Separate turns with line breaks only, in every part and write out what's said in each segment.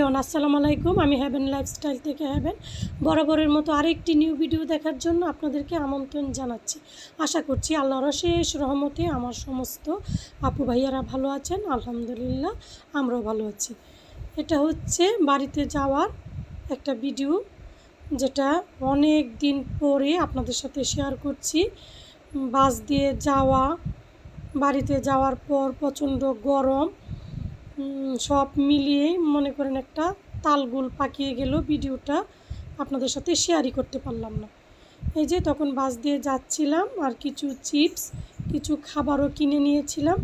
Everyone, আসসালামু আলাইকুম। আমি হ্যাভেন লাইফস্টাইল থেকে হ্যাভেন বরাবরের মতো আরেকটি নিউ ভিডিও দেখার জন্য আপনাদেরকে আমন্ত্রণ জানাচ্ছি। আশা করছি আল্লাহর শেষ রহমতে আমার সমস্ত আপু ভাইয়ারা ভালো আছেন, আলহামদুলিল্লাহ, আমরাও ভালো আছি। এটা হচ্ছে বাড়িতে যাওয়ার একটা ভিডিও যেটা অনেক দিন পরে আপনাদের সাথে শেয়ার করছি। বাস দিয়ে যাওয়া, বাড়িতে যাওয়ার পর প্রচণ্ড গরম সব মিলিয়ে মনে করেন একটা তালগুল পাকিয়ে গেল ভিডিওটা আপনাদের সাথে শেয়ারই করতে পারলাম না। এই যে তখন বাস দিয়ে যাচ্ছিলাম আর কিছু চিপস, কিছু খাবারও কিনে নিয়েছিলাম।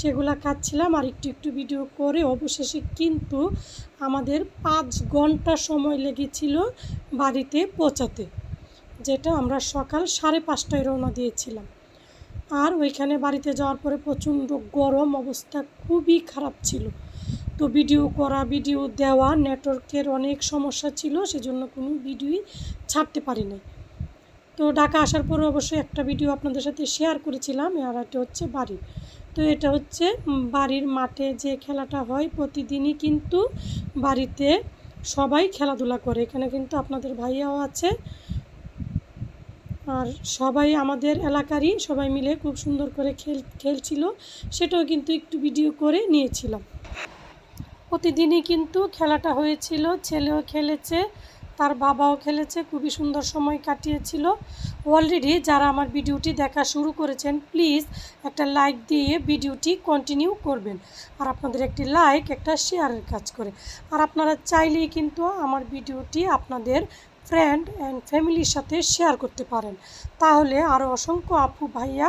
সেগুলা খাচ্ছিলাম আর একটু একটু ভিডিও করে অবশেষে কিন্তু আমাদের পাঁচ ঘণ্টা সময় লেগেছিল বাড়িতে পৌঁছাতে, যেটা আমরা সকাল সাড়ে পাঁচটায় রওনা দিয়েছিলাম। আর ওইখানে বাড়িতে যাওয়ার পরে প্রচণ্ড গরম অবস্থা খুবই খারাপ ছিল। তো ভিডিও করা, ভিডিও দেওয়া নেটওয়ার্কের অনেক সমস্যা ছিল, সেজন্য কোনো ভিডিওই ছাড়তে পারি নাই তো ঢাকা আসার পরে অবশ্যই একটা ভিডিও আপনাদের সাথে শেয়ার করেছিলাম, আর এটা হচ্ছে বাড়ি। তো এটা হচ্ছে বাড়ির মাঠে যে খেলাটা হয় প্রতিদিনই কিন্তু বাড়িতে সবাই খেলাধুলা করে। এখানে কিন্তু আপনাদের ভাইয়াও আছে আর সবাই আমাদের এলাকারই সবাই মিলে খুব সুন্দর করে খেল, খেলছিল। সেটাও কিন্তু একটু ভিডিও করে নিয়েছিলাম। প্রতিদিনই কিন্তু খেলাটা হয়েছিল, ছেলেও খেলেছে, তার বাবাও খেলেছে, খুবই সুন্দর সময় কাটিয়েছিল। অলরেডি যারা আমার ভিডিওটি দেখা শুরু করেছেন প্লিজ একটা লাইক দিয়ে ভিডিওটি কন্টিনিউ করবেন। আর আপনাদের একটি লাইক একটা শেয়ারের কাজ করে। আর আপনারা চাইলেই কিন্তু আমার ভিডিওটি আপনাদের ফ্রেন্ড অ্যান্ড ফ্যামিলির সাথে শেয়ার করতে পারেন। তাহলে আরও অসংখ্য আপু, ভাইয়া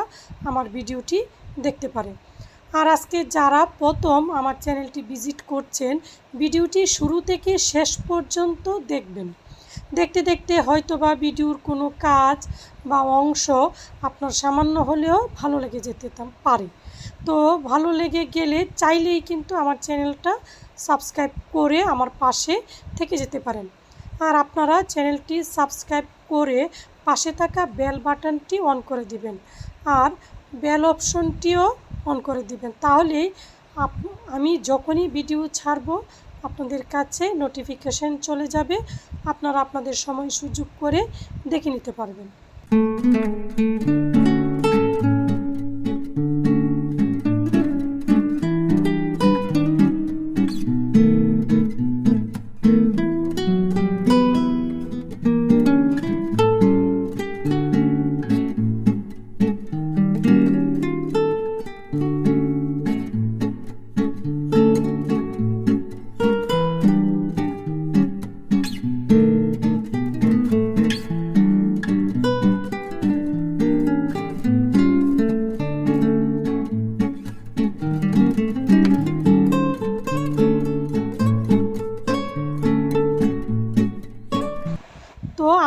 আমার ভিডিওটি দেখতে পারে। আর আজকে যারা প্রথম আমার চ্যানেলটি ভিজিট করছেন, ভিডিওটি শুরু থেকে শেষ পর্যন্ত দেখবেন। দেখতে দেখতে হয়তো বা ভিডিওর কোনো কাজ বা অংশ আপনার সামান্য হলেও ভালো লেগে যেতে পারে। তো ভালো লেগে গেলে চাইলেই কিন্তু আমার চ্যানেলটা সাবস্ক্রাইব করে আমার পাশে থেকে যেতে পারেন। আর আপনারা চ্যানেলটি সাবস্ক্রাইব করে পাশে থাকা বেল বাটনটি অন করে দিবেন। আর বেল অপশনটিও অন করে দিবেন। তাহলেই আপ- আমি যখনই ভিডিও ছাড়বো, আপনাদের কাছে নোটিফিকেশন চলে যাবে। আপনারা আপনাদের সময় সুযোগ করে দেখে নিতে পারবেন।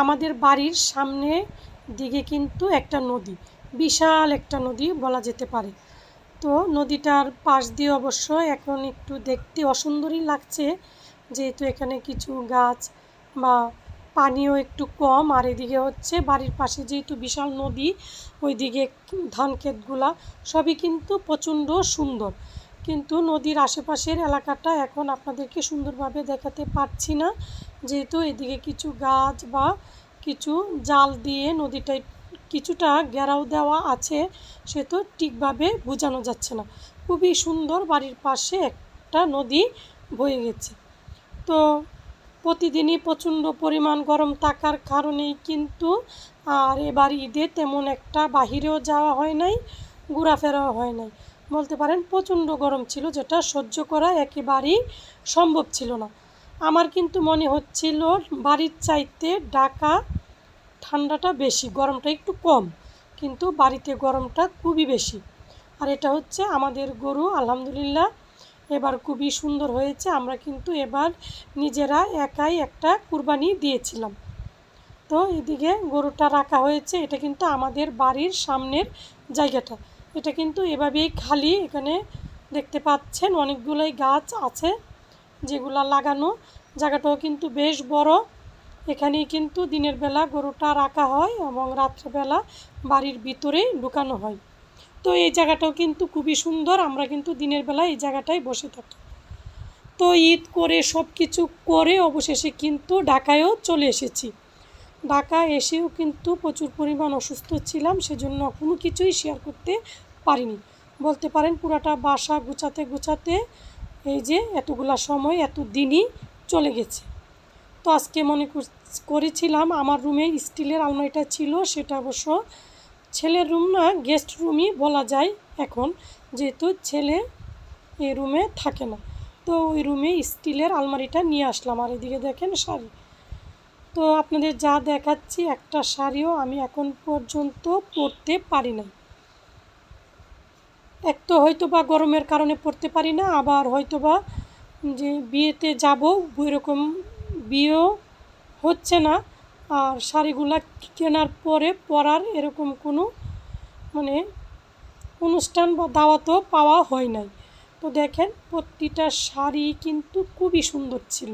আমাদের বাড়ির সামনে দিকে কিন্তু একটা নদী, বিশাল একটা নদী বলা যেতে পারে। তো নদীটার পাশ দিয়ে অবশ্য এখন একটু দেখতে অসুন্দরই লাগছে, যেহেতু এখানে কিছু গাছ বা পানিও একটু কম, আর এদিকে হচ্ছে বাড়ির পাশে যেহেতু বিশাল নদী, ওইদিকে ধান ক্ষেতগুলা সবই কিন্তু প্রচণ্ড সুন্দর। কিন্তু নদীর আশেপাশের এলাকাটা এখন আপনাদেরকে সুন্দরভাবে দেখাতে পারছি না। যেহেতু এদিকে কিছু গাছ বা কিছু জাল দিয়ে নদীটায় কিছুটা ঘেরাও দেওয়া আছে, সে তো ঠিকভাবে বোঝানো যাচ্ছে না। খুবই সুন্দর বাড়ির পাশে একটা নদী বয়ে গেছে। তো প্রতিদিনই প্রচণ্ড পরিমাণ গরম থাকার কারণেই কিন্তু আর এবার ঈদে তেমন একটা বাহিরেও যাওয়া হয় নাই, ঘোরাফেরাও হয় নাই। বলতে পারেন প্রচণ্ড গরম ছিল, যেটা সহ্য করা একেবারেই সম্ভব ছিল না। আমার কিন্তু মনে হচ্ছিল বাড়ির চাইতে ঢাকা ঠান্ডাটা বেশি, গরমটা একটু কম, কিন্তু বাড়িতে গরমটা খুবই বেশি। আর এটা হচ্ছে আমাদের গরু, আলহামদুলিল্লাহ, এবার খুবই সুন্দর হয়েছে। আমরা কিন্তু এবার নিজেরা একাই একটা কুরবানি দিয়েছিলাম। তো এদিকে গরুটা রাখা হয়েছে, এটা কিন্তু আমাদের বাড়ির সামনের জায়গাটা। এটা কিন্তু এভাবেই খালি এখানে দেখতে পাচ্ছেন, অনেকগুলোই গাছ আছে। যেগুলা লাগানো। জায়গাটাও কিন্তু বেশ বড়। এখানেই কিন্তু দিনের বেলা গরুটা রাখা হয় এবং রাত্রেবেলা বাড়ির ভিতরে ঢুকানো হয়। তো এই জায়গাটাও কিন্তু খুবই সুন্দর। আমরা কিন্তু দিনের বেলা এই জায়গাটায় বসে থাকি। তো ঈদ করে সব কিছু করে অবশেষে কিন্তু ঢাকায়ও চলে এসেছি। ঢাকা এসেও কিন্তু প্রচুর পরিমাণ অসুস্থ ছিলাম, সেজন্য কোনো কিছুই শেয়ার করতে পারিনি। বলতে পারেন পুরাটা বাসা গুছাতে গুছাতে এই যে এতগুলা সময় এত দিনই চলে গেছে। তো আজকে মনে কর- করেছিলাম, আমার রুমে স্টিলের আলমারিটা ছিল, সেটা অবশ্য ছেলের রুম না, গেস্ট রুমই বলা যায় এখন, যেহেতু ছেলে এই রুমে থাকে না। তো ওই রুমে স্টিলের আলমারিটা নিয়ে আসলাম, আর এদিকে দেখেন শাড়ি। তো আপনাদের যা দেখাচ্ছি, একটা শাড়িও আমি এখন পর্যন্ত পরতে পারি নাই। এক তো হয়তো বা গরমের কারণে পরতে পারি না, আবার হয়তো বা যে বিয়েতে যাব, ওইরকম বিয়েও হচ্ছে না। আর শাড়িগুলা কেনার পরে পরার এরকম কোনো মানে অনুষ্ঠান বা দাওয়াতও পাওয়া হয় নাই। তো দেখেন, প্রতিটা শাড়ি কিন্তু খুবই সুন্দর ছিল।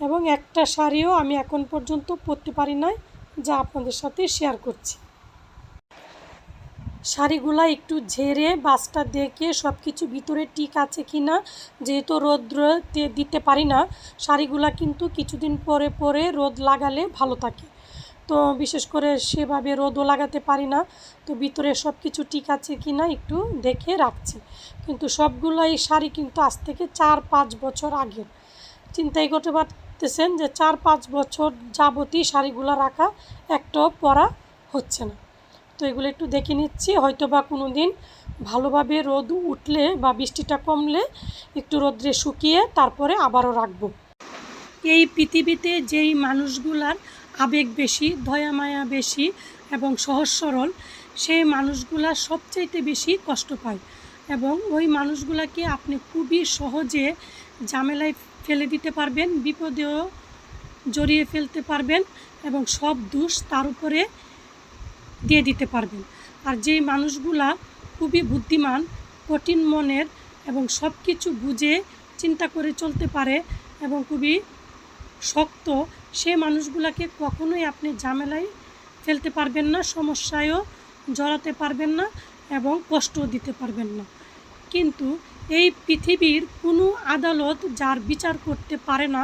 এবং একটা শাড়িও আমি এখন পর্যন্ত পরতে পারি নাই, যা আপনাদের সাথে শেয়ার করছি। শাড়িগুলা একটু ঝেড়ে বাসটা দেখে সব কিছু ভিতরে ঠিক আছে কি না যেহেতু রোদ্রতে দিতে পারি না, শাড়িগুলা কিন্তু কিছুদিন পরে পরে রোদ লাগালে ভালো থাকে। তো বিশেষ করে সেভাবে রোদও লাগাতে পারি না, তো ভিতরে সব কিছু ঠিক আছে কি না একটু দেখে রাখছি। কিন্তু সবগুলো এই শাড়ি কিন্তু আজ থেকে চার পাঁচ বছর আগের। চিন্তাই করতে পারতেছেন যে চার পাঁচ বছর যাবতীয় শাড়িগুলো রাখা একটাও পরা হচ্ছে না। তো এগুলো একটু দেখে নিচ্ছি। হয়তো বা কোনো দিন ভালোভাবে রোদ উঠলে বা বৃষ্টিটা কমলে একটু রোদ্রে শুকিয়ে তারপরে আবারও রাখব। এই পৃথিবীতে যেই মানুষগুলার আবেগ বেশি, দয়া মায়া বেশি এবং সহজ সরল, সেই মানুষগুলা সবচাইতে বেশি কষ্ট পায় এবং ওই মানুষগুলাকে আপনি খুবই সহজে ঝামেলায় ফেলে দিতে পারবেন, বিপদেও জড়িয়ে ফেলতে পারবেন এবং সব দোষ তার উপরে দিয়ে দিতে পারবেন। আর যেই মানুষগুলা খুবই বুদ্ধিমান, কঠিন মনের এবং সব কিছু বুঝে চিন্তা করে চলতে পারে এবং খুবই শক্ত, সে মানুষগুলাকে কখনোই আপনি ঝামেলায় ফেলতে পারবেন না, সমস্যায়ও জড়াতে পারবেন না এবং কষ্টও দিতে পারবেন না। কিন্তু এই পৃথিবীর কোনো আদালত যার বিচার করতে পারে না,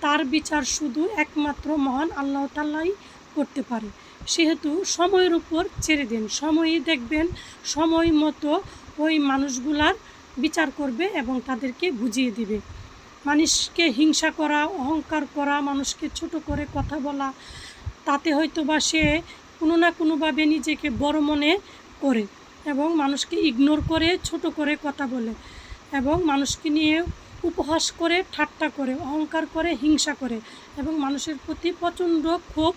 তার বিচার শুধু একমাত্র মহান আল্লাহ তাল্লাই করতে পারে। সেহেতু সময়ের উপর ছেড়ে দিন। সময়ই দেখবেন, সময় মতো ওই মানুষগুলার বিচার করবে এবং তাদেরকে বুঝিয়ে দিবে। মানুষকে হিংসা করা, অহংকার করা, মানুষকে ছোট করে কথা বলা, তাতে হয়তো বা সে কোনো না কোনোভাবে নিজেকে বড় মনে করে এবং মানুষকে ইগনোর করে, ছোট করে কথা বলে এবং মানুষকে নিয়ে উপহাস করে, ঠাট্টা করে, অহংকার করে, হিংসা করে এবং মানুষের প্রতি প্রচণ্ড ক্ষোভ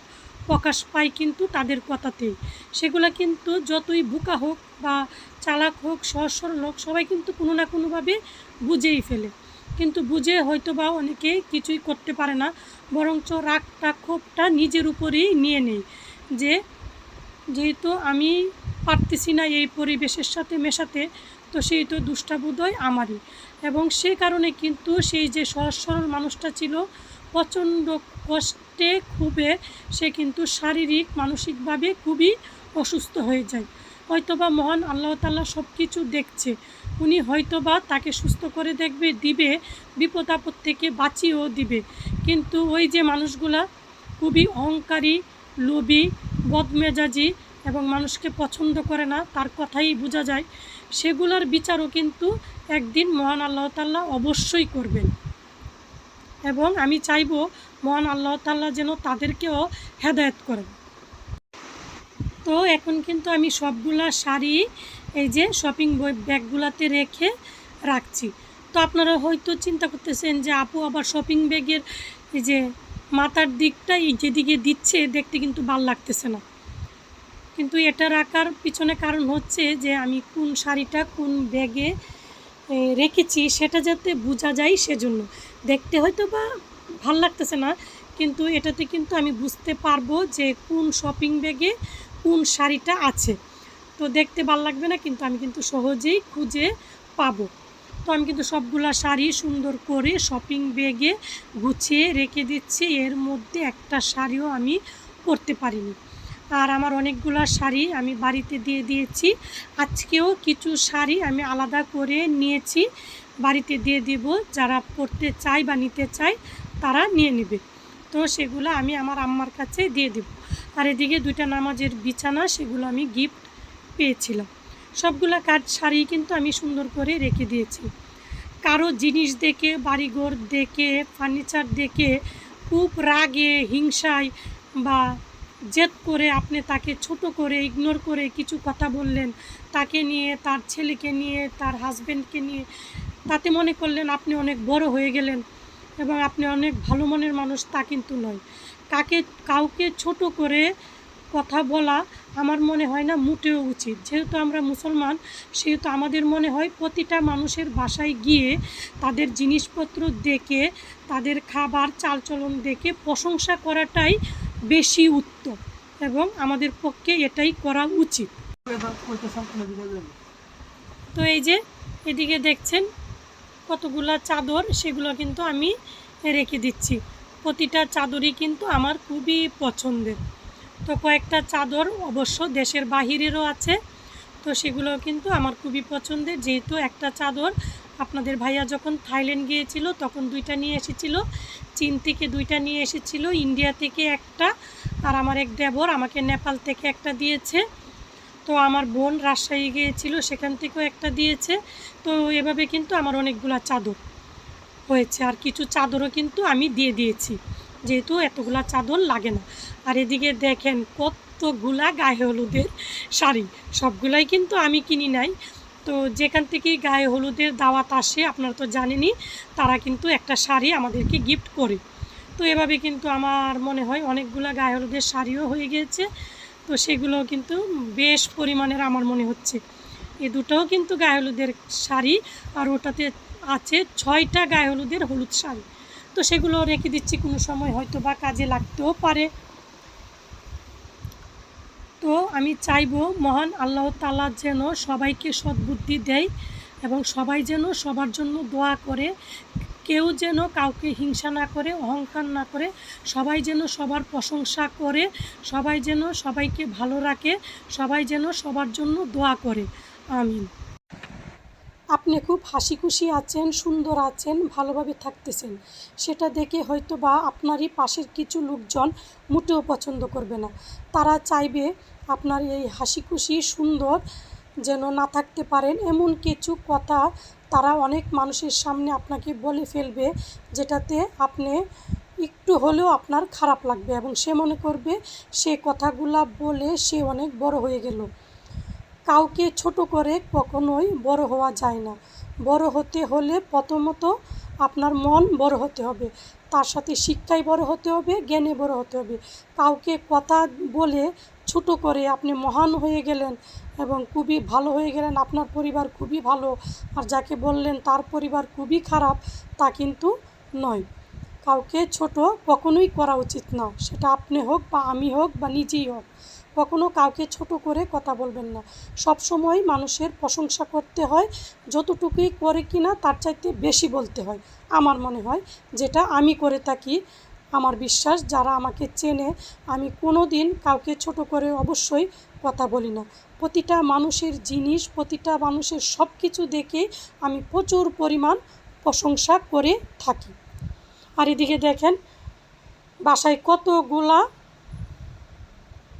প্রকাশ পায় কিন্তু তাদের কথাতেই সেগুলা কিন্তু যতই বুকা হোক বা চালাক হোক, সহজ সরল হোক, সবাই কিন্তু কোনো না কোনোভাবে বুঝেই ফেলে। কিন্তু বুঝে হয়তো বা অনেকে কিছুই করতে পারে না, বরঞ্চ রাগটা, ক্ষোভটা নিজের উপরেই নিয়ে নেই যে, যেহেতু আমি পারতেছি না এই পরিবেশের সাথে মেশাতে, তো সেই তো দুষ্টা বোধহয় আমারই। এবং সে কারণে কিন্তু সেই যে সহজ সরল মানুষটা ছিল, প্রচণ্ড কষ্টে খুবই, সে কিন্তু শারীরিক, মানসিকভাবে খুবই অসুস্থ হয়ে যায়। হয়তোবা মহান আল্লাহ তাল্লাহ সব কিছু দেখছে। উনি হয়তোবা তাকে সুস্থ করে দেখবে, দিবে, বিপদ আপদ থেকে বাঁচিয়েও দিবে। কিন্তু ওই যে মানুষগুলা খুবই অহংকারী, লোভী, বদমেজাজি এবং মানুষকে পছন্দ করে না, তার কথাই বোঝা যায়, সেগুলোর বিচারও কিন্তু একদিন মহান আল্লাহ তাল্লাহ অবশ্যই করবেন। এবং আমি চাইব মহান আল্লাহ তাল্লাহ যেন তাদেরকেও হেদায়েত করেন। তো এখন কিন্তু আমি সবগুলা শাড়ি, এই যে শপিং ব্যাগগুলাতে রেখে রাখছি। তো আপনারা হয়তো চিন্তা করতেছেন যে, আপু, আবার শপিং ব্যাগের এই যে মাথার দিকটা এই যেদিকে দিচ্ছে, দেখতে কিন্তু ভালো লাগতেছে না। কিন্তু এটা রাখার পিছনে কারণ হচ্ছে যে, আমি কোন শাড়িটা কোন ব্যাগে রেখেছি, সেটা যাতে বোঝা যায় সেজন্য। দেখতে হয়তো বা ভালো লাগতেছে না, কিন্তু এটাতে কিন্তু আমি বুঝতে পারব যে কোন শপিং ব্যাগে কোন শাড়িটা আছে। তো দেখতে ভালো লাগবে না, কিন্তু আমি কিন্তু সহজেই খুঁজে পাবো। তো আমি কিন্তু সবগুলা শাড়ি সুন্দর করে শপিং ব্যাগে গুছিয়ে রেখে দিচ্ছি। এর মধ্যে একটা শাড়িও আমি পরতে পারিনি। আর আমার অনেকগুলো শাড়ি আমি বাড়িতে দিয়ে দিয়েছি। আজকেও কিছু শাড়ি আমি আলাদা করে নিয়েছি। বাড়িতে দিয়ে দিব, যারা পড়তে চায় বা নিতে চায় তারা নিয়ে নেবে। তো সেগুলো আমি আমার আম্মার কাছে দিয়ে দেব। আর এদিকে দুইটা নামাজের বিছানা, সেগুলো আমি গিফট পেয়েছিলাম। সবগুলা কাজ শাড়ি কিন্তু আমি সুন্দর করে রেখে দিয়েছি। কারও জিনিস দেখে, বাড়িঘর দেখে, ফার্নিচার দেখে খুব রাগে, হিংসায় বা জেদ করে আপনি তাকে ছোট করে ইগনোর করে কিছু কথা বললেন, তাকে নিয়ে, তার ছেলেকে নিয়ে, তার হাজব্যান্ডকে নিয়ে, তাতে মনে করলেন আপনি অনেক বড় হয়ে গেলেন এবং আপনি অনেক ভালো মনের মানুষ, তা কিন্তু নয়। কাকে, কাউকে ছোট করে কথা বলা আমার মনে হয় না মোটেও উচিত। যেহেতু আমরা মুসলমান, সেহেতু আমাদের মনে হয় প্রতিটা মানুষের বাসায় গিয়ে তাদের জিনিসপত্র দেখে, তাদের খাবার চালচলন দেখে প্রশংসা করাটাই বেশি উত্তম এবং আমাদের পক্ষে এটাই করা উচিত। তো এই যে এদিকে দেখছেন কতগুলা চাদর, সেগুলো কিন্তু আমি রেখে দিচ্ছি। প্রতিটা চাদরই কিন্তু আমার খুবই পছন্দের। তো কয়েকটা চাদর অবশ্য দেশের বাহিরেরও আছে, তো সেগুলো কিন্তু আমার খুবই পছন্দের। যেহেতু একটা চাদর আপনাদের ভাইয়া যখন থাইল্যান্ড গিয়েছিল, তখন দুইটা নিয়ে এসেছিল। চীন থেকে দুইটা নিয়ে এসেছিল, ইন্ডিয়া থেকে একটা, আর আমার এক দেবর আমাকে নেপাল থেকে একটা দিয়েছে। তো আমার বোন রাজশাহী গিয়েছিল, সেখান থেকেও একটা দিয়েছে। তো এভাবে কিন্তু আমার অনেকগুলা চাদর হয়েছে, আর কিছু চাদরও কিন্তু আমি দিয়ে দিয়েছি। যেহেতু এতগুলা চাদর লাগে না। আর এদিকে দেখেন কতগুলা গায়ে হলুদের শাড়ি, সবগুলাই কিন্তু আমি কিনি নাই। তো যেখান থেকেই গায়ে হলুদের দাওয়াত আসে, আপনারা তো জানেনই, তারা কিন্তু একটা শাড়ি আমাদেরকে গিফট করে। তো এভাবে কিন্তু আমার মনে হয় অনেকগুলা গায়ে হলুদের শাড়িও হয়ে গিয়েছে। তো সেগুলো কিন্তু বেশ পরিমাণের আমার মনে হচ্ছে। এ দুটোও কিন্তু গায়ে হলুদের শাড়ি, আর ওটাতে আছে ছয়টা গায়ে হলুদের হলুদ শাড়ি। তো সেগুলো রেখে দিচ্ছি, কোনো সময় হয়তো বা কাজে লাগতেও পারে। তো আমি চাইব মহান আল্লাহ তালা যেন সবাইকে সদ্বুদ্ধি দেয় এবং সবাই যেন সবার জন্য দোয়া করে, কেউ যেন কাউকে হিংসা না করে, অহংকার না করে, সবাই যেন সবার প্রশংসা করে, সবাই যেন সবাইকে ভালো রাখে, সবাই যেন সবার জন্য দোয়া করে। আমিন। আপনি খুব হাসি খুশি আছেন, সুন্দর আছেন, ভালোভাবে থাকতেছেন। সেটা দেখে হয়তো বা আপনারই পাশের কিছু লোকজন মোটেও পছন্দ করবে না। তারা চাইবে আপনার এই হাসি খুশি, সুন্দর যেন না থাকতে পারেন। এমন কিছু কথা তারা অনেক মানুষের সামনে আপনাকে বলে ফেলবে, যেটাতে আপনি একটু হলেও আপনার খারাপ লাগবে এবং সে মনে করবে, সে কথাগুলা বলে সে অনেক বড় হয়ে গেল। কাউকে ছোট করে কখনোই বড় হওয়া যায় না। বড় হতে হলে প্রথমত আপনার মন বড় হতে হবে। তার সাথে শিক্ষায় বড় হতে হবে, জ্ঞানে বড় হতে হবে। কাউকে কথা বলে ছোট করে আপনি মহান হয়ে গেলেন এবং খুবই ভালো হয়ে গেলেন, আপনার পরিবার খুবই ভালো। আর যাকে বললেন তার পরিবার খুবই খারাপ, তা কিন্তু নয়। কাউকে ছোট কখনোই করা উচিত না। সেটা আপনি হোক বা আমি হোক বা নিজেই হোক। কখনো কাউকে ছোট করে কথা বলবেন না। সব সময় মানুষের প্রশংসা করতে হয়, যতটুকুই করে কিনা তার চাইতে বেশি বলতে হয়। আমার মনে হয় যেটা আমি করে থাকি, আমার বিশ্বাস যারা আমাকে চেনে, আমি কোনো দিন কাউকে ছোট করে অবশ্যই কথা বলি না। প্রতিটা মানুষের জিনিস, প্রতিটা মানুষের সব কিছু দেখে আমি প্রচুর পরিমাণ প্রশংসা করে থাকি। আর এদিকে দেখেন, বাসায় কতগুলা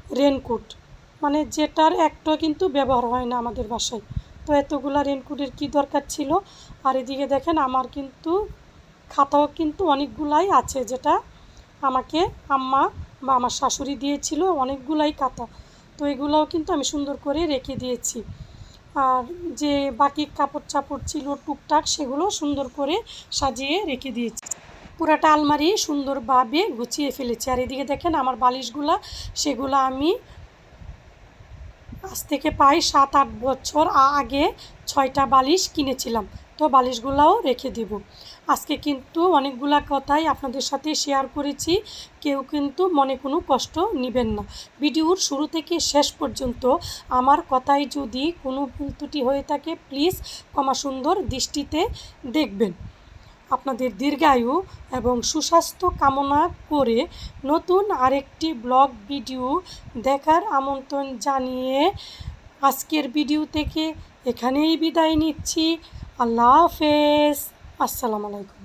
রেনকোট। মানে যেটার একটা কিন্তু ব্যবহার হয় না আমাদের বাসায়। তো এতগুলা রেনকোটের কি দরকার ছিল? আর এদিকে দেখেন আমার কিন্তু খাতাও কিন্তু অনেকগুলাই আছে যেটা আমাকে আম্মা বা আমার শাশুড়ি দিয়েছিল অনেকগুলাই খাতা। তো এগুলোও কিন্তু আমি সুন্দর করে রেখে দিয়েছি। আর যে বাকি কাপড় চাপড় ছিল, টুকটাক সেগুলো সুন্দর করে সাজিয়ে রেখে দিয়েছি। পুরাটা আলমারি সুন্দরভাবে গুছিয়ে ফেলেছি। আর এদিকে দেখেন আমার বালিশগুলা, সেগুলো আমি আজ থেকে প্রায় সাত, আট বছর আগে ছয়টা বালিশ কিনেছিলাম। তো বালিশগুলাও রেখে দেব। আজকে কিন্তু অনেকগুলা কথাই আপনাদের সাথে শেয়ার করেছি। কেউ কিন্তু মনে কোনো কষ্ট নেবেন না। ভিডিওর শুরু থেকে শেষ পর্যন্ত আমার কথাই যদি কোনো ভুল ত্রুটি হয়ে থাকে, প্লিজ ক্ষমা সুন্দর দৃষ্টিতে দেখবেন। আপনাদের দীর্ঘায়ু এবং সুস্বাস্থ্য কামনা করে নতুন আরেকটি ব্লগ ভিডিও দেখার আমন্ত্রণ জানিয়ে আজকের ভিডিও থেকে এখানেই বিদায় নিচ্ছি। আল্লাহ হাফেজ। আসসালামু আলাইকুম।